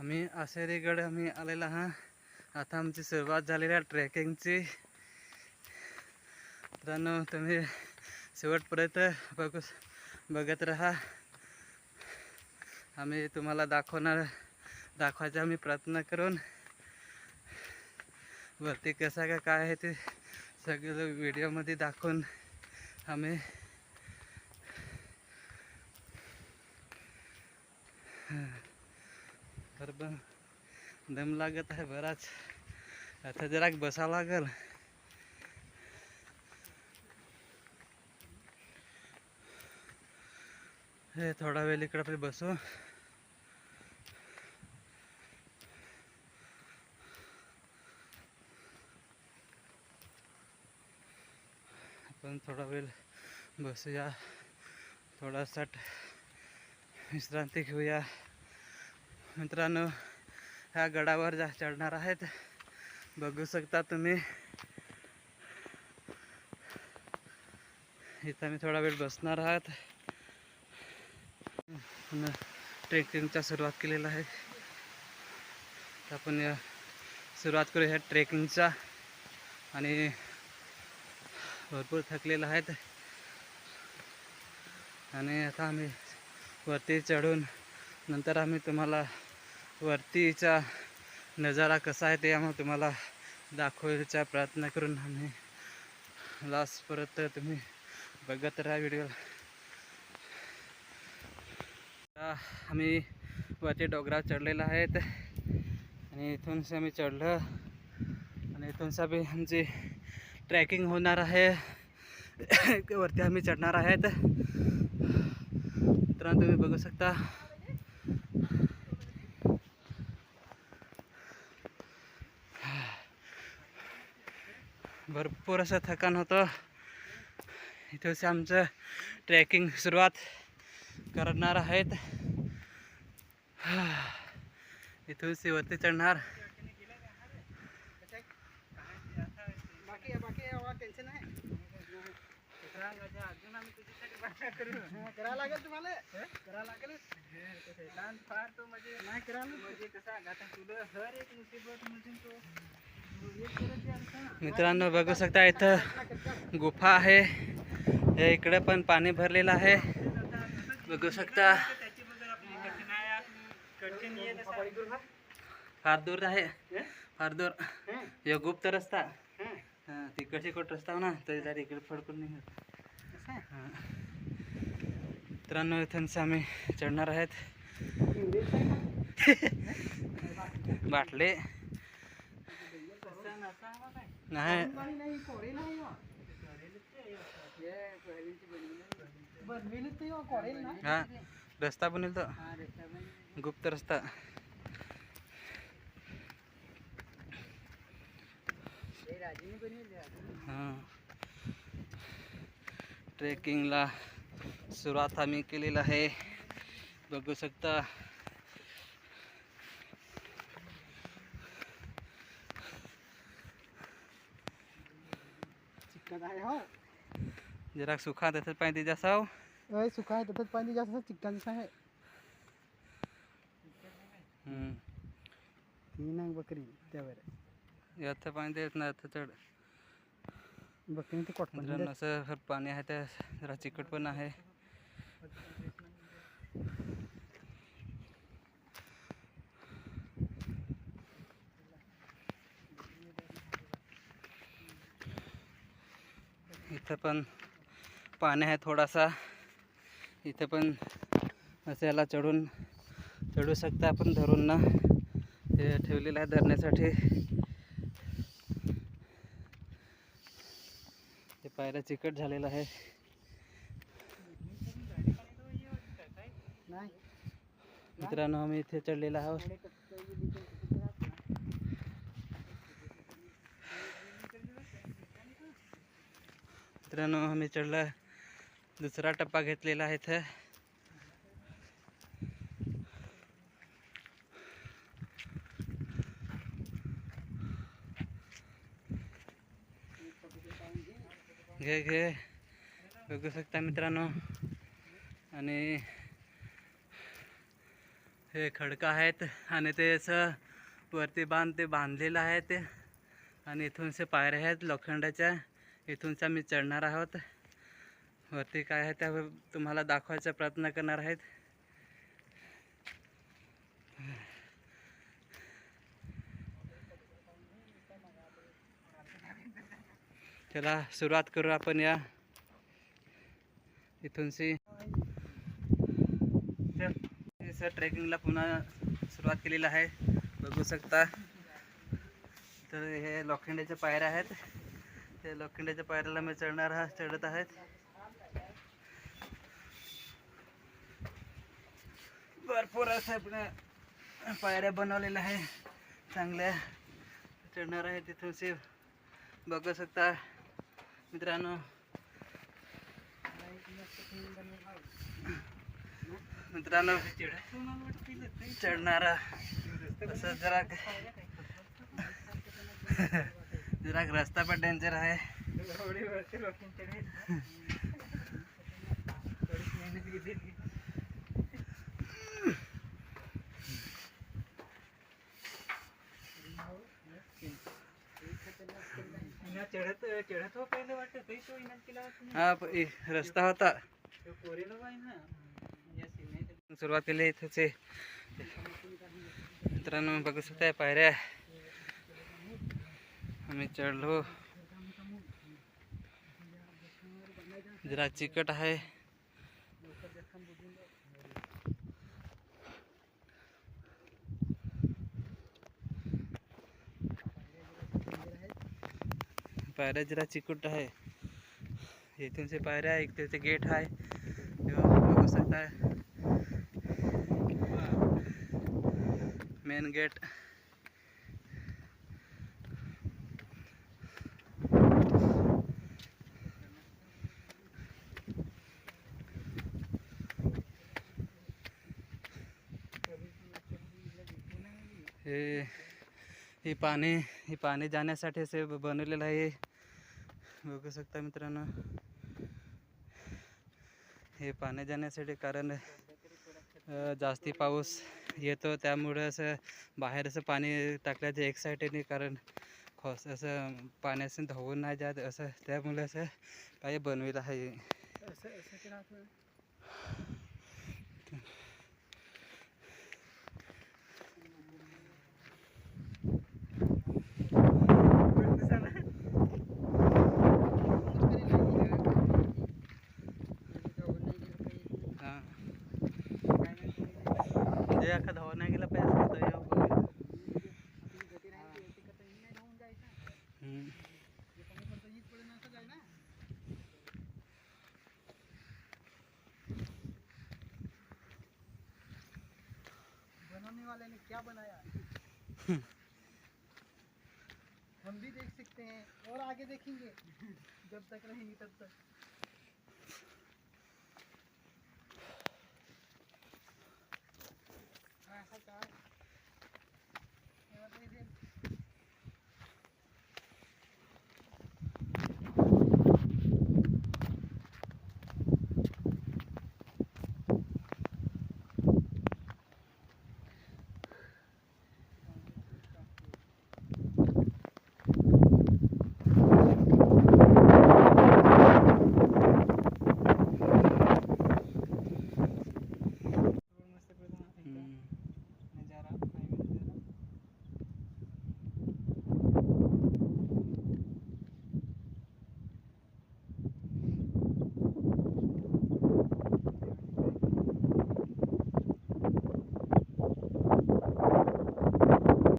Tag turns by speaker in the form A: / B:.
A: आम्ही आशेरीगड आम्ही आलेला हा. आता आमची सुरुवात झालेली आहे ट्रेकिंगची. मित्रांनो तुम्ही शेवटपर्यंत बघू बघत राहा. आम्ही तुम्हाला दाखवणार दाखवायचा आम्ही प्रयत्न करून. वरती कसं का काय आहे ते सगळं व्हिडिओमध्ये दाखवून आम्ही बरोबर दम लागत आहे बराच. आता जरा बसावं लागेल. हे थोडा वेळ इकडे आपण बसू. आपण थोडा वेळ बसूया. थोडासा विश्रांती घेऊया. मित्रांनो ह्या गडावर जा चढणार आहेत. बघू शकता तुम्ही. इथं मी थोडा वेळ बसणार आहात. ट्रेकिंगचा सुरुवात केलेला आहे. तर आपण सुरुवात करू ह्या ट्रेकिंगचा आणि भरपूर थकलेला आहेत. आणि आता आम्ही वरती चढून नंतर आम्ही तुम्हाला वरतीचा नजारा कसा आहे ते आम्हाला तुम्हाला दाखवायचा प्रयत्न करून आम्ही लास्ट परत तुम्ही बघत राहा व्हिडिओ आम्ही वरती डोंगरा चढलेला आहेत आणि इथूनच आम्ही चढलं. आणि इथूनच आम्ही आमची ट्रॅकिंग होणार आहे. वरती आम्ही चढणार आहेत तर तुम्ही बघू शकता. भरपूर असं थकान होतं. इथंच आमचं ट्रॅकिंग सुरुवात करणार आहेत. इथून वरती चढणार.
B: बाकी बाकी टेन्शन आहे करा लागेल तुम्हाला करा लागेल फार तो म्हणजे नाही करा म्हणजे कसा आता तुला हर एक मुसीबत म्हणजे तो.
A: मित्रांनो बघू शकता इथं गुफा आहे. हे इकडे पण पाणी भरलेलं आहे. बघू शकता. फार दूर आहे. फार दूर.
B: हे
A: गुप्त रस्ता. तिकडची कोट रस्ता हो ना तरी जरा इकडे फडकून निघत मित्रांनो इथूनच आम्ही चढणार आहेत. बाटले. रस्ता बनेल तो. गुप्त रस्ता.
B: हाँ.
A: ट्रेकिंग सुरुआत आम्ही केलेला आहे. बघू शकता. जरा सुखा त्याच्यात पाणी जास्त हो.
B: अय सुका आहे त्याच्यात पाणी जास्त जसं आहे
A: हम्म.
B: ती नाही बकरी त्यावर
A: याचं पाणी देत नाही आता चढ.
B: बकरी ती कोट
A: असं पाणी आहे त्या जरा चिकट पण आहे. इथं पण पाणी आहे थोडासा. इथं पण असं याला चढून चढू शकता आपण धरून ना. हे ठेवलेलं आहे धरण्यासाठी. ते पायऱ्या चिकट झालेलं आहे.
B: नाही.
A: मित्रांनो आम्ही इथे चढलेला आहोत. मित्रांनो आम्ही चढला दुसरा टप्पा घेतलेला आहे इथं. घे घे. बघू शकता मित्रांनो. आणि हे खडकं आहेत आणि ते असं वरती बांध ते बांधलेलं आहे ते. आणि इथूनचे पायऱ्या आहेत लोखंडाच्या. इथूनचा मी चढणार आहोत. वरती काय आहे त्या तुम्हाला दाखवायचा प्रयत्न करणार आहेत. चला सुरुवात करू आपण या. इथूनशी सर ट्रेकिंगला पुन्हा सुरुवात केलेली आहे. बघू शकता. तर हे लोखंडाच्या पायऱ्या आहेत. ते लोखंडाच्या पायऱ्याला मी चढणार हा चढत आहेत. भरपूर असं आपल्या पायऱ्या बनवलेल्या आहे. चांगल्या चढणार आहे तिथूनशी बघू शकता मित्रांनो. मित्रांनो चढणारा असं जरा जरा रस्ता पण डेंजर आहे.
B: थोडी वरती लोकीन चढेल थोडी मेहनत घेतली हिनं चढत चढत हो पहिले वाटतं तरी तो इनात केला वाटतं
A: हा प- इ- रस्ता होता
B: तो पोरेलो आहे ना या सिमेंट
A: सुरुवात केली इथेचे मित्रांनो बघू शकता पायऱ्या आम्ही चढलो जरा चिकट आहे पायऱ्या जरा चिकट आहे. इथूनचे पायऱ्या एक त्याचे गेट आहे तेव्हा बघू शकता मेन गेट. हे, ही पाणी ही पाणी जाण्यासाठी असे बनवलेलं आहे. बघू शकता मित्रांनो. हे पाणी जाण्यासाठी कारण जास्ती पाऊस येतो त्यामुळं असं बाहेर असं पाणी टाकल्याचं एक साईडने कारण खोस असं पाण्यासून धावून नाही जात असं त्यामुळे असं काही बनविलं आहे
B: असं असं केलं आपण
A: हां जे अख्खा धावा नाही गेला पाहिजे तर येऊ बघूया. हम्म.
B: बनाने वाले ने क्या बनाया? हम भी देख सकते हैं और आगे देखेंगे जब तक रहेंगे तब तक।